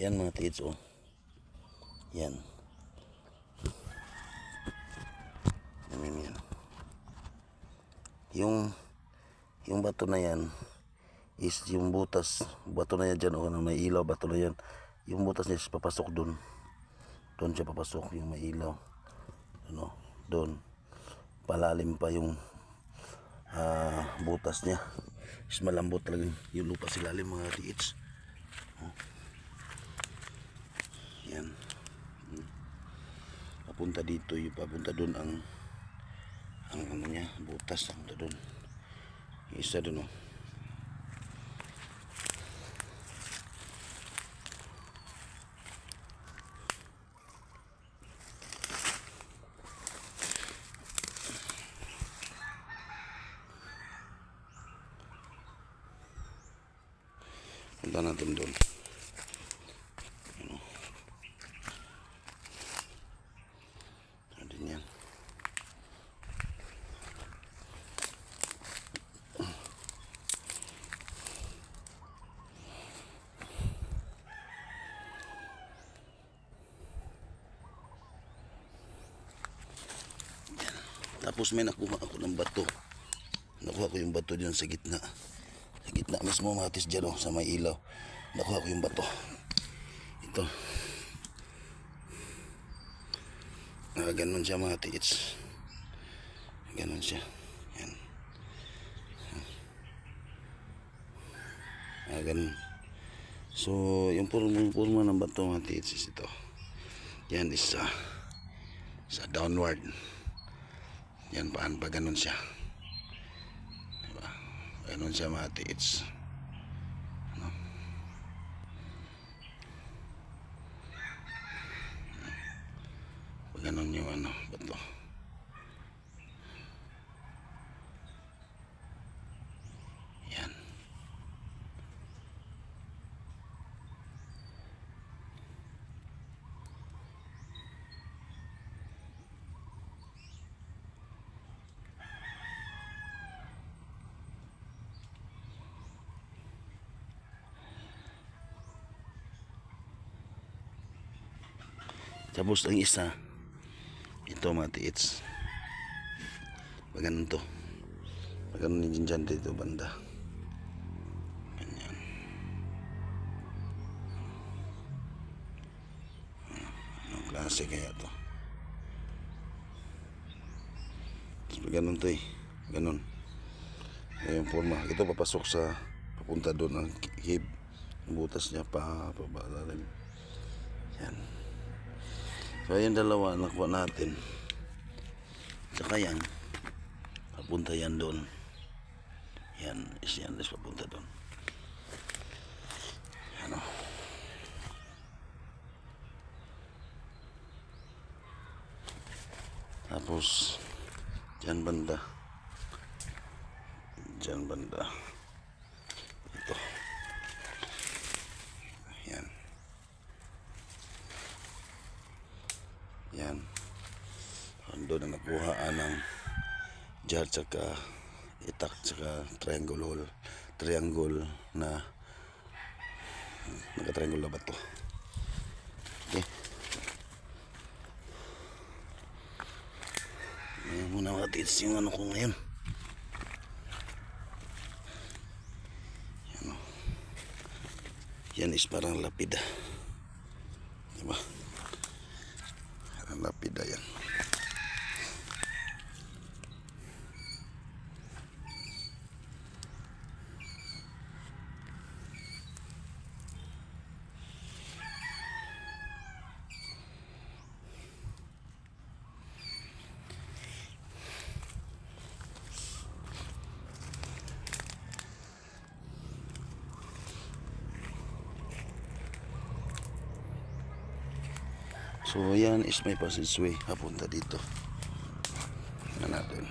Yan mga tiits oh. Yan. Yan, yan. Yung yung bato na yan is yung butas bato na yan dyan o ano, may ilaw bato na yan yung butas niya is papasok dun doon siya papasok yung may ilaw ano doon palalim pa yung ah, butas niya is malambot talaga yung lupa silalim mga tiits oh. Yan Hmm. papunta dito yung papunta doon ang ang ano niya butas ang doon yung isa doon oh Punta natin doon. Tapos may nakuha ako ng bato. Nakuha ko yung bato dyan sa gitna. Sa gitna mismo matis dyan oh, sa may ilaw. Nakuha ko yung bato. Ito. Ah, ganun siya mga tiits. Ganun siya. Yan. Ah, ganun. So, yung purma, ng bato mga tiits is ito. Yan is sa sa downward. Yan paan pa ganun siya. Diba? Ganun siya mga tiits. Ano? Ganun yung ano, bato. Tapos ang isa, ito mga tiits. Pag ganun to. Pag ganun yung dyan dito banda. Ganyan. Anong klase kaya to? Tapos pag ganun to eh. Ganun. Ayan forma. Ito papasok sa papunta doon ang hib. Ang butas niya pa pabalalim. Yan. So yung dalawa nakuha natin. Saka yan. Papunta yan doon. Yan. Is yan. Is papunta doon. Ano. Tapos dyan banda. Dyan banda. Yan. Ando na nakuhaan ng jar tsaka itak tsaka triangle hole. Triangle na naka-triangle na ba to? Okay. Ayan muna mga tits yung ano ko ngayon. Yan. Yan is parang lapida. Diba? Parang lapida yan. So yan is may passageway papunta dito. Tingnan natin.